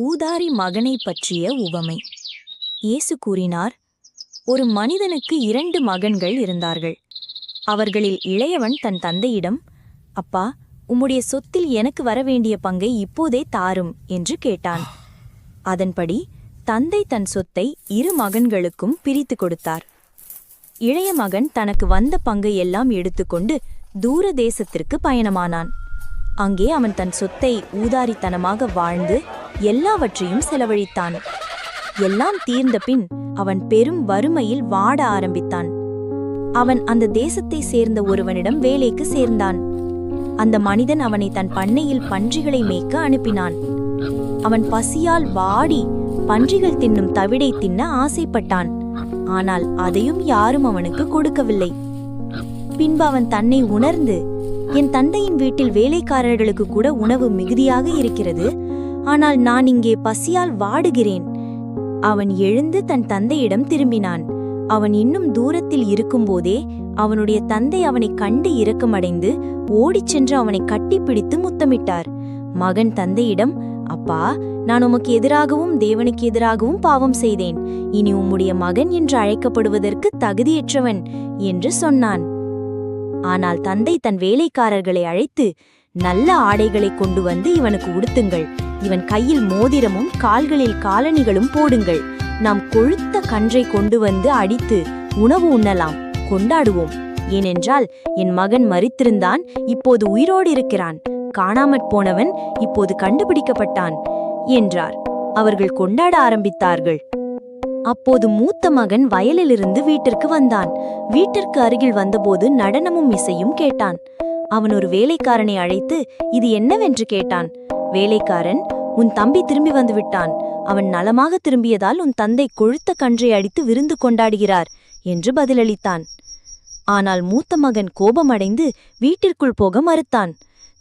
ஊதாரி மகனை பற்றிய உவமை. இயேசு கூறினார் ஒரு மனிதனுக்கு இரண்டு மகன்கள் இருந்தார்கள். அவர்களில் இளையவன் தன் தந்தையிடம் அப்பா உம்முடைய சொத்தில் எனக்கு வரவேண்டிய பங்கை இப்போதே தாரும் என்று கேட்டான். அதன்படி தந்தை தன் சொத்தை இரு மகன்களுக்கும் பிரித்து கொடுத்தார். இளைய மகன் தனக்கு வந்த பங்கை எல்லாம் எடுத்துக்கொண்டு தூர தேசத்திற்கு பயணமானான். அங்கே அவன் தன் சொத்தை ஊதாரித்தனமாக வாழ்ந்து எல்லாவற்றையும் செலவழித்தான். எல்லாம் தீர்ந்த பின் அவன் பெரும் வறுமையில் வாட ஆரம்பித்தான். அவன் அந்த தேசத்தை சேர்ந்த ஒருவனிடம் வேலைக்கு சேர்ந்தான். அந்த மனிதன் அவனை தன் பண்ணையில் பன்றிகளை மேய்க்க அனுப்பினான். அவன் பசியால் வாடி பன்றிகள் தின்னும் தவிடை தின்ன ஆசைப்பட்டான். ஆனால் அதையும் யாரும் அவனுக்கு கொடுக்கவில்லை. பின்பு அவன் தன்னை உணர்ந்து என் தந்தையின் வீட்டில் வேலைக்காரர்களுக்கு கூட உணவு மிகுதியாக இருக்கிறது. ஆனால் நான் இங்கே பசியால் வாடுகிறேன். அவன் எழுந்து தன் தந்தையிடம் திரும்பினான். அவன் இன்னும் தூரத்தில் இருக்கும்போதே அவனுடைய தந்தை அவனை கண்டு இரக்கமடைந்து ஓடிச் சென்று அவனை கட்டிப்பிடித்து முத்தமிட்டார். மகன் தந்தையிடம் அப்பா நான் உமக்கு எதிராகவும் தேவனுக்கு எதிராகவும் பாவம் செய்தேன். இனி உம்முடைய மகன் என்று அழைக்கப்படுவதற்கு தகுதியற்றவன் என்று சொன்னான். ஆனால் தந்தை தன் வேலைக்காரர்களை அழைத்து நல்ல ஆடைகளை கொண்டு வந்து இவனுக்கு உடுத்துங்கள். இவன் கையில் மோதிரமும் கால்களில் காலணிகளும் போடுங்கள். நாம் கொழுத்த கன்றை கொண்டு வந்து அடித்து உணவு உண்ணலாம் கொண்டாடுவோம். ஏனென்றால் என் மகன் மறித்திருந்தான் இப்போது உயிரோடு இருக்கிறான். காணாமற் போனவன் இப்போது கண்டுபிடிக்கப்பட்டான் என்றார். அவர்கள் கொண்டாட ஆரம்பித்தார்கள். அப்போது மூத்த மகன் வயலிலிருந்து வீட்டிற்கு வந்தான். வீட்டிற்கு அருகில் வந்தபோது நடனமும் இசையும் கேட்டான். அவன் ஒரு வேலைக்காரனை அழைத்து இது என்னவென்று கேட்டான்? வேலைக்காரன் உன் தம்பி திரும்பி வந்து விட்டான். அவன் நலமாக திரும்பியதால் உன் தந்தை கொழுத்த கன்றை அடித்து விருந்து கொண்டாடுகிறார் என்று பதிலளித்தான். ஆனால் மூத்த மகன் கோபமடைந்து வீட்டிற்குள் போக மறுத்தான்.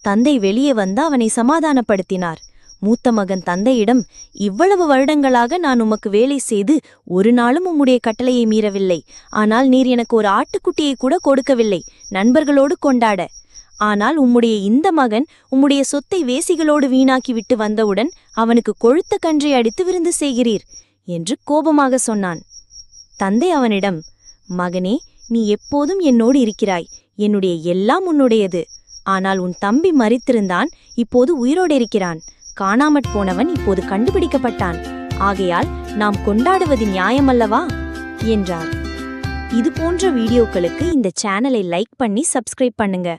தந்தை வெளியே வந்து அவனை சமாதானப்படுத்தினார். மூத்த மகன் தந்தையிடம் இவ்வளவு வருடங்களாக நான் உமக்கு வேலை செய்து ஒரு நாளும் உம்முடைய கட்டளையை மீறவில்லை. ஆனால் நீர் எனக்கு ஒரு ஆட்டுக்குட்டியை கூட கொடுக்கவில்லை. நண்பர்களோடு கொண்டாட. ஆனால் உம்முடைய இந்த மகன் உம்முடைய சொத்தை வேசிகளோடு வீணாக்கிவிட்டு வந்தவுடன் அவனுக்கு கொழுத்த கன்றை அடித்து விருந்து செய்கிறீர் என்று கோபமாக சொன்னான். தந்தை அவனிடம் மகனே நீ எப்போதும் என்னோடு இருக்கிறாய். என்னுடைய எல்லாம் உன்னுடையது. ஆனால் உன் தம்பி மறித்திருந்தான் இப்போது உயிரோடு இருக்கிறான். காணாமற் போனவன் இப்போது கண்டுபிடிக்கப்பட்டான். ஆகையால் நாம் கொண்டாடுவது நியாயமல்லவா? என்றார். இது போன்ற வீடியோக்களுக்கு இந்த சேனலை லைக் பண்ணி சப்ஸ்கிரைப் பண்ணுங்க.